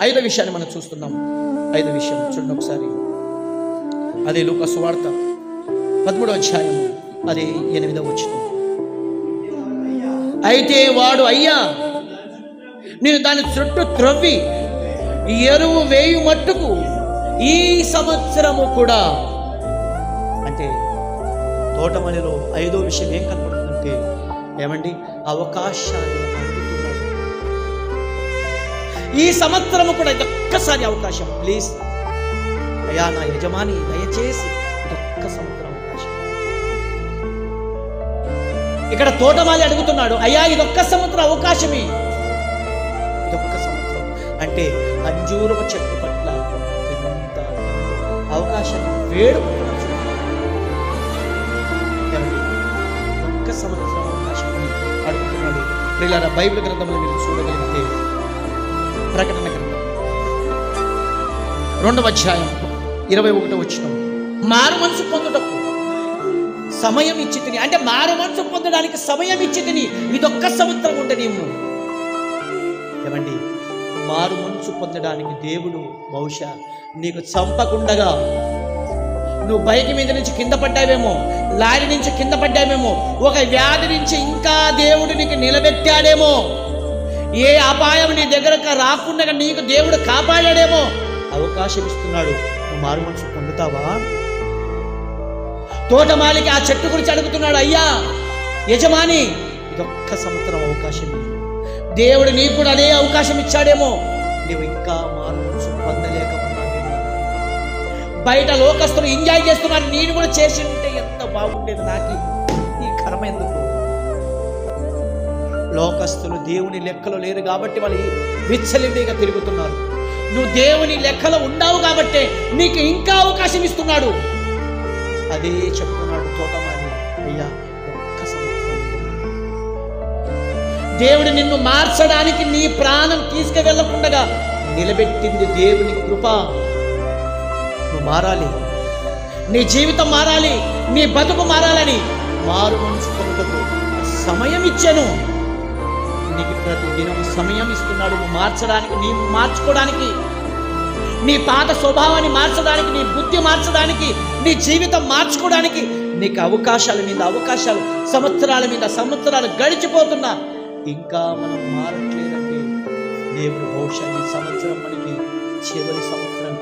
ఐదో విషయాన్ని మనం చూస్తున్నాం. ఐదో విషయం చూడండి ఒకసారి. అదే లూక సువార్త పదమూడవ అధ్యాయము అదే ఎనిమిదవ వచ్చిన అయితే వాడు అయ్యా నేను దాని చుట్టూ త్రవ్వి ఎరువు వేయు మట్టుకు ఈ సంవత్సరము కూడా అంటే తోటమనిలో ఐదో విషయం ఏం కనపడుతుందంటే ఏమండి? అవకాశాన్ని ఈ సంవత్సరము కూడా ఒక్కసారి అవకాశం. ప్లీజ్. అయ్యా నా యజమాని దయచేసి ఒక్క సంవత్సరం అవకాశం. ఇక్కడ తోటమాలి అడుగుతున్నాడు అయ్యా ఇదొక్క సంవత్సరం అవకాశమే. ఇదొక్క సంవత్సరం. అంటే అంజూరపు చెట్టు పట్ల ఎంత అవకాశం వేడుకుంటున్నాడు ఒక్క సంవత్సరం అవకాశం అడుగుతున్నాడు. ప్రియులారా బైబిల్ గ్రంథంలో మీరు చూడగలిగితే ప్రకటన గ్రంథం రెండవ అధ్యాయం ఇరవై ఒకటో వచ్చిన మారు మనసు పొందుటకు సమయం ఇచ్చి తిని అంటే మారు మనసు పొందడానికి సమయం ఇచ్చి తిని ఇదొక్క సంవత్సరం ఉంటే నీవు. ఏమండి? మారు మనసు పొందడానికి దేవుడు బహుశా నీకు చంపకుండగా నువ్వు బైక్ మీద నుంచి కింద పడ్డావేమో లారీ నుంచి కింద పడ్డావేమో ఒక వ్యాధి నుంచి ఇంకా దేవుడు నీకు నిలబెట్టాడేమో. ఏ అపాయం నీ దగ్గరకు రాకుండా నీకు దేవుడు కాపాడాడేమో? అవకాశం ఇస్తున్నాడు. నువ్వు మారు మనసు పొందుతావా? తోటమాలికి ఆ చెట్టు గురించి అడుగుతున్నాడు అయ్యా యజమాని ఇదొక్క సంవత్సరం అవకాశం దేవుడు నీకు కూడా అదే అవకాశం ఇచ్చాడేమో. నువ్వు ఇంకా మారు మనసు పొందలేకపోతున్నావేమో బయట లోకస్తులు ఎంజాయ్ చేస్తున్నారు. నేను కూడా చేసి ఉంటే ఎంత బాగుండేది నాకు. ఈ కర్మ ఎందుకు? లోకస్తులు దేవుని లెక్కలో లేరు కాబట్టి వాళ్ళు విచ్చలివిడిగా తిరుగుతున్నారు. నువ్వు దేవుని లెక్కలో ఉన్నావు కాబట్టి నీకు ఇంకా అవకాశం ఇస్తున్నాడు. అదే చెప్తున్నాడు తోటమాని అయ్యా ఒక్క సంవత్సరం దేవుడు నిన్ను మార్చడానికి నీ ప్రాణం తీసుకువెళ్ళకుండా నిలబెట్టింది దేవుని కృప. నువ్వు మారాలి. నీ జీవితం మారాలి. నీ బతుకు మారాలని మారు మనసు సమయం ఇచ్చాను. నీకు ప్రతి దినం సమయం ఇస్తున్నాడు. నువ్వు మార్చడానికి నీ మార్చుకోవడానికి నీ పాత స్వభావాన్ని మార్చడానికి నీ బుద్ధి మార్చడానికి నీ జీవితం మార్చుకోవడానికి నీకు అవకాశాల మీద అవకాశాలు సంవత్సరాల మీద సంవత్సరాలు గడిచిపోతున్నా ఇంకా మనం మారట్లేదంటే దేవుడు బహుశా ఈ సంవత్సరం మనకి చివరి సంవత్సరం